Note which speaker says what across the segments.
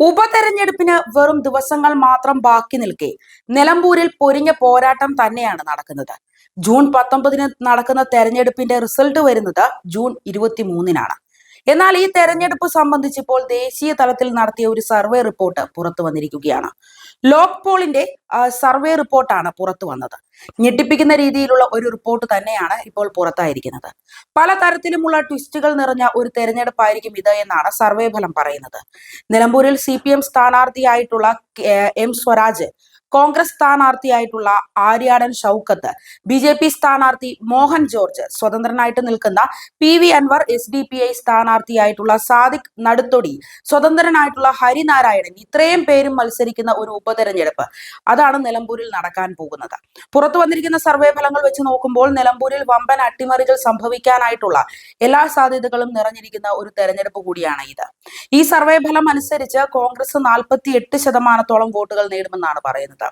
Speaker 1: ഉപതെരഞ്ഞെടുപ്പിന് വെറും ദിവസങ്ങൾ മാത്രം ബാക്കി നിൽക്കെ നിലമ്പൂരിൽ പൊരിഞ്ഞ പോരാട്ടം തന്നെയാണ് നടക്കുന്നത്. ജൂൺ പത്തൊമ്പതിന് നടക്കുന്ന തെരഞ്ഞെടുപ്പിന്റെ റിസൾട്ട് വരുന്നത് ജൂൺ ഇരുപത്തി മൂന്നിനാണ് എന്നാൽ ഈ തെരഞ്ഞെടുപ്പ് സംബന്ധിച്ച് ഇപ്പോൾ ദേശീയ തലത്തിൽ നടത്തിയ ഒരു സർവേ റിപ്പോർട്ട് പുറത്തു വന്നിരിക്കുകയാണ്. ലോക് പോളിന്റെ സർവേ റിപ്പോർട്ടാണ് പുറത്തു വന്നത്. ഞെട്ടിപ്പിക്കുന്ന രീതിയിലുള്ള ഒരു റിപ്പോർട്ട് തന്നെയാണ് ഇപ്പോൾ പുറത്തായിരിക്കുന്നത്. പല തരത്തിലുമുള്ള ട്വിസ്റ്റുകൾ നിറഞ്ഞ ഒരു തെരഞ്ഞെടുപ്പായിരിക്കും ഇത് എന്നാണ് സർവേ ഫലം പറയുന്നത്. നിലമ്പൂരിൽ സി പി എം സ്ഥാനാർത്ഥിയായിട്ടുള്ള M Swaraj Congress സ്ഥാനാർത്ഥിയായിട്ടുള്ള Aryadan Shoukath B J P സ്ഥാനാർത്ഥി മോഹൻ ജോർജ് സ്വതന്ത്രനായിട്ട് നിൽക്കുന്ന P V Anvar S D P I സ്ഥാനാർത്ഥിയായിട്ടുള്ള Sadiq Naduthodi സ്വതന്ത്രനായിട്ടുള്ള ഹരിനാരായണൻ ഇത്രയും പേരും മത്സരിക്കുന്ന ഒരു ഉപതെരഞ്ഞെടുപ്പ്. അതാണ് നിലമ്പൂരിൽ നടക്കാൻ പോകുന്നത്. പുറത്തു വന്നിരിക്കുന്ന സർവേ ഫലങ്ങൾ വെച്ച് നോക്കുമ്പോൾ നിലമ്പൂരിൽ വമ്പൻ അട്ടിമറികൾ സംഭവിക്കാനായിട്ടുള്ള എല്ലാ സാധ്യതകളും നിറഞ്ഞിരിക്കുന്ന ഒരു തെരഞ്ഞെടുപ്പ് കൂടിയാണ് ഇത്. ഈ സർവേ ഫലം അനുസരിച്ച് കോൺഗ്രസ് നാൽപ്പത്തി എട്ട് ശതമാനത്തോളം വോട്ടുകൾ നേടുമെന്നാണ് പറയുന്നത്.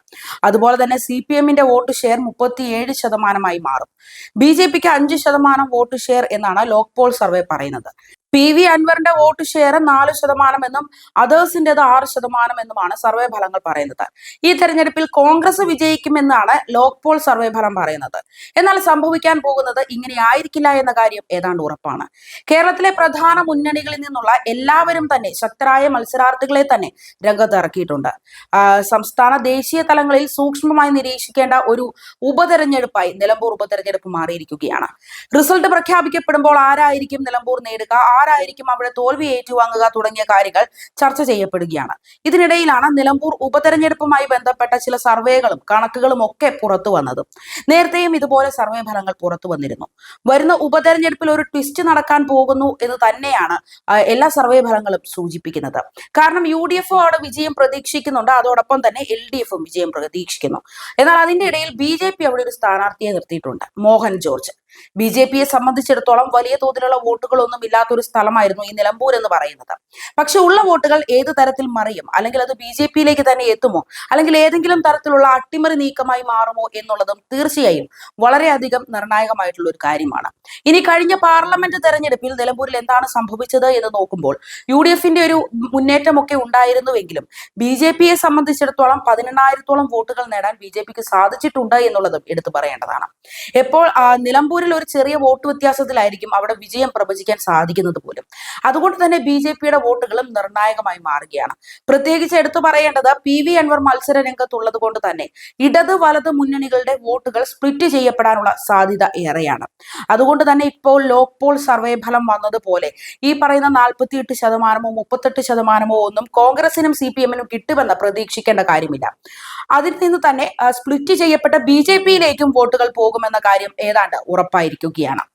Speaker 1: അതുപോലെ തന്നെ സി പി എമ്മിന്റെ വോട്ട് ഷെയർ മുപ്പത്തിയേഴ് ശതമാനമായി മാറും. ബി ജെ പിക്ക് അഞ്ച് ശതമാനം വോട്ട് ഷെയർ എന്നാണ് ലോക്പോൾ സർവേ പറയുന്നത്. പി വി അൻവറിന്റെ വോട്ട് ഷെയർ നാല് ശതമാനം എന്നും അതേഴ്സിന്റേത് ആറ് ശതമാനം എന്നുമാണ് സർവേ ഫലങ്ങൾ പറയുന്നത്. ഈ തെരഞ്ഞെടുപ്പിൽ കോൺഗ്രസ് വിജയിക്കുമെന്നാണ് ലോക്പോൾ സർവേ ഫലം പറയുന്നത്. എന്നാൽ സംഭവിക്കാൻ പോകുന്നത് ഇങ്ങനെ ആയിരിക്കില്ല എന്ന കാര്യം ഏതാണ്ട് ഉറപ്പാണ്. കേരളത്തിലെ പ്രധാന മുന്നണികളിൽ നിന്നുള്ള എല്ലാവരും തന്നെ ശക്തരായ മത്സരാർത്ഥികളെ തന്നെ രംഗത്തിറക്കിയിട്ടുണ്ട് സംസ്ഥാന ദേശീയ തലങ്ങളിൽ സൂക്ഷ്മമായി നിരീക്ഷിക്കേണ്ട ഒരു ഉപതെരഞ്ഞെടുപ്പായി നിലമ്പൂർ ഉപതെരഞ്ഞെടുപ്പ് മാറിയിരിക്കുകയാണ്. റിസൾട്ട് പ്രഖ്യാപിക്കപ്പെടുമ്പോൾ ആരായിരിക്കും നിലമ്പൂർ നേടുക? ആരായിരിക്കും അവിടെ തോൽവി ഏറ്റുവാങ്ങുക തുടങ്ങിയ കാര്യങ്ങൾ ചർച്ച ചെയ്യപ്പെടുകയാണ്. ഇതിനിടയിലാണ് നിലമ്പൂർ ഉപതെരഞ്ഞെടുപ്പുമായി ബന്ധപ്പെട്ട ചില സർവേകളും കണക്കുകളും ഒക്കെ പുറത്തു വന്നത്. നേരത്തെയും ഇതുപോലെ സർവേ ഫലങ്ങൾ പുറത്തു വന്നിരുന്നു. വരുന്ന ഉപതെരഞ്ഞെടുപ്പിൽ ഒരു ട്വിസ്റ്റ് നടക്കാൻ പോകുന്നു എന്ന് തന്നെയാണ് എല്ലാ സർവേ ഫലങ്ങളും സൂചിപ്പിക്കുന്നത്. കാരണം യു ഡി എഫ് അവിടെ വിജയം പ്രതീക്ഷിക്കുന്നുണ്ട്. അതോടൊപ്പം തന്നെ എൽ ഡി എഫും വിജയം പ്രതീക്ഷിക്കുന്നു. എന്നാൽ അതിന്റെ ഇടയിൽ ബി ജെ പി അവിടെ ഒരു സ്ഥാനാർത്ഥിയെ നിർത്തിയിട്ടുണ്ട്. മോഹൻ ജോർജ്. ബി ജെ പിയെ സംബന്ധിച്ചിടത്തോളം വലിയ തോതിലുള്ള വോട്ടുകളൊന്നും ഇല്ലാത്തൊരു സ്ഥലമായിരുന്നു ഈ നിലമ്പൂർ എന്ന് പറയുന്നത്. പക്ഷെ ഉള്ള വോട്ടുകൾ ഏത് തരത്തിൽ മറിയും? അല്ലെങ്കിൽ അത് ബി ജെ പിയിലേക്ക് തന്നെ എത്തുമോ? അല്ലെങ്കിൽ ഏതെങ്കിലും തരത്തിലുള്ള അട്ടിമറി നീക്കമായി മാറുമോ എന്നുള്ളതും തീർച്ചയായും വളരെയധികം നിർണായകമായിട്ടുള്ള ഒരു കാര്യമാണ്. ഇനി കഴിഞ്ഞ പാർലമെന്റ് തെരഞ്ഞെടുപ്പിൽ നിലമ്പൂരിൽ എന്താണ് സംഭവിച്ചത് എന്ന് നോക്കുമ്പോൾ യു ഡി എഫിന്റെ ഒരു മുന്നേറ്റമൊക്കെ ഉണ്ടായിരുന്നുവെങ്കിലും ബി ജെ പിയെ സംബന്ധിച്ചിടത്തോളം പതിനെണ്ണായിരത്തോളം വോട്ടുകൾ നേടാൻ ബി ജെ പിക്ക് സാധിച്ചിട്ടുണ്ട് എന്നുള്ളതും എടുത്തു പറയേണ്ടതാണ്. എപ്പോൾ ആ, നിലമ്പൂരിൽ ഒരു ചെറിയ വോട്ട് വ്യത്യാസത്തിലായിരിക്കും അവിടെ വിജയം പ്രവചിക്കാൻ സാധിക്കുന്നത് പോലും. അതുകൊണ്ട് തന്നെ ബി ജെ പിയുടെ വോട്ടുകളും നിർണായകമായി മാറുകയാണ്. പ്രത്യേകിച്ച് എടുത്തു പറയേണ്ടത് പി വി അൻവർ മത്സര രംഗത്തുള്ളത് കൊണ്ട് തന്നെ ഇടത് വലത് മുന്നണികളുടെ വോട്ടുകൾ സ്പ്ലിറ്റ് ചെയ്യപ്പെടാനുള്ള സാധ്യത ഏറെയാണ്. അതുകൊണ്ട് തന്നെ ഇപ്പോൾ ലോക് പോൾ സർവേ ഫലം വന്നതുപോലെ ഈ പറയുന്ന നാൽപ്പത്തിയെട്ട് ശതമാനമോ മുപ്പത്തെട്ട് ശതമാനമോ ഒന്നും കോൺഗ്രസിനും സി പി എമ്മിനും കിട്ടുമെന്ന് പ്രതീക്ഷിക്കേണ്ട കാര്യമില്ല. അതിൽ നിന്ന് തന്നെ സ്പ്ലിറ്റ് ചെയ്യപ്പെട്ട ബി ജെ പിയിലേക്കും വോട്ടുകൾ പോകുമെന്ന കാര്യം ഏതാണ്ട് ഉറപ്പായിരിക്കുകയാണ്.